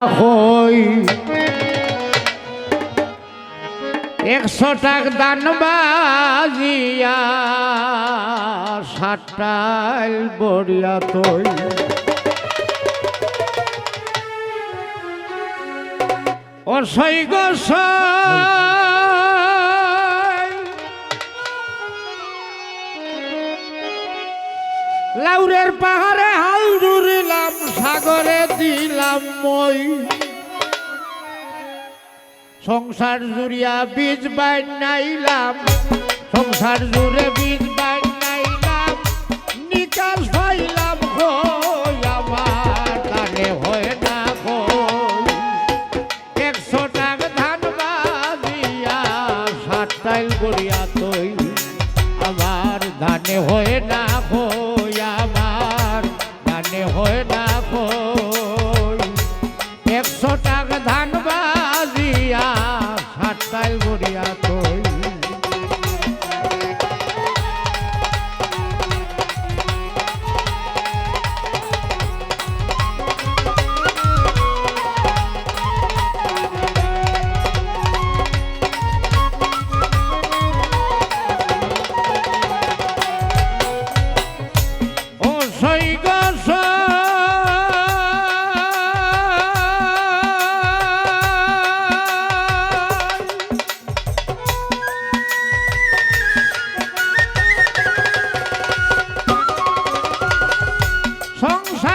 হই। একশো টাক দান বাজিয়া সাতটাল বড়িয়া তৈ। অসই গসাই লাউরের পাহাড়ে মই সংসার জুড়িয়া বীজ বাইন নাইলাম সংসার জুড়ে বীজ বাইন নাইলাম নিকাশ পাইলাম হই আমার দানে হয় না হই একশো টাকা ধান বাজিয়া সাতটাইল গড়িয়া তৈ, আমার ধানে হয় না হই টাকা ধান বাজিয়া সাতটাইল গড়িয়া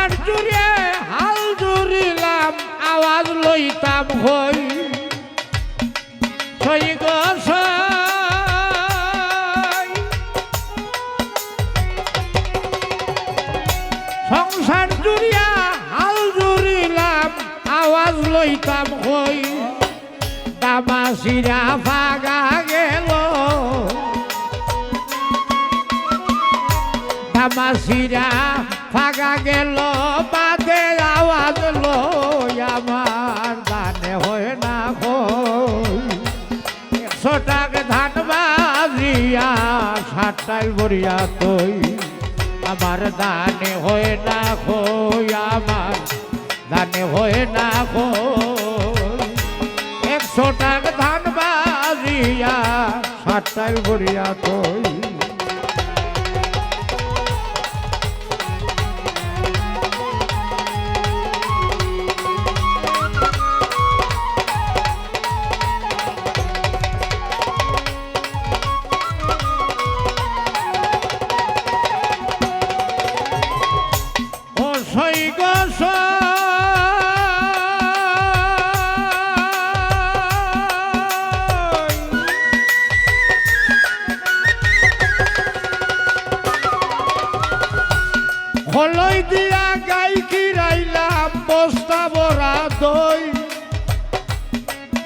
সংসার জুড়ে হাল জুড়িলাম, আওয়াজ লইতাম হই। সই সংসার জুড়িয়া হাল জুড়িলাম, আওয়াজ লইতাম হই। ফাগা গেল। তামাসিরা ফাগা গেল, বাদে আওয়াজ লই আমার দানে হয় না হই ধান বাজিয়া সাতটাইল বরিয়া তৈ। আমার দানে হয় না হই আমার দানে হয় না হই একশো টাকা ধান বাজিয়া সাতটাইল বরিয়া তৈ। হলই দিয়া গাই কিরাইলাম বস্তা বরা দই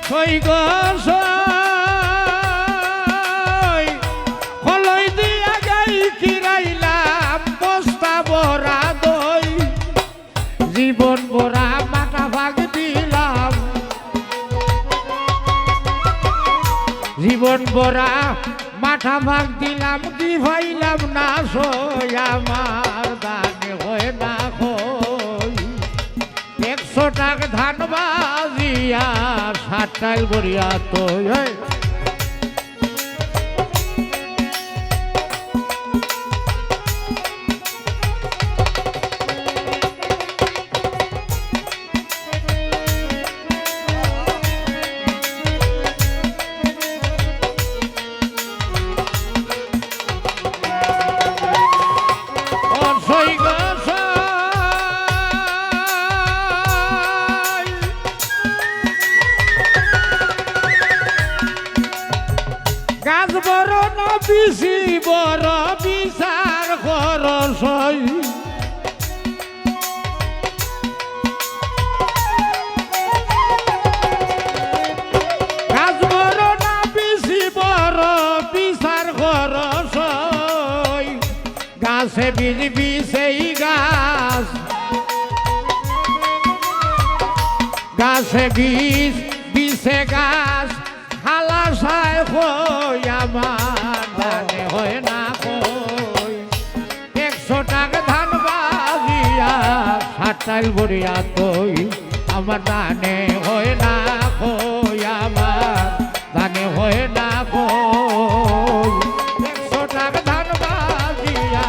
সই হলই জীবন বরা মাথা ভাগ দিলাম, কি ভাইলাম না সই আমার দানে হয় না হই। একশো টাকা ধান বাজিয়া সাতটাইল বরিয়া তো অসই বড় না বিশি বড় বিচার খরচ হয় গাছ বড় না বেশি বড় বিচার খরচ হয় গাছে বীজ বিষেই গাছ গাছে বীজ বিষে গাছ হালা সায় হই আমার ধান বড়িয়া তৈ আমার দানে হয় না কই, আমার দানে হয় না কই। একশো টাকা ধান বাজিয়া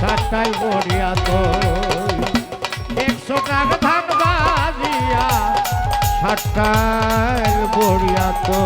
চারটাই বড়িয়া তো একশো টাকা ধান বাজিয়া সাতটায় বড়িয়া তো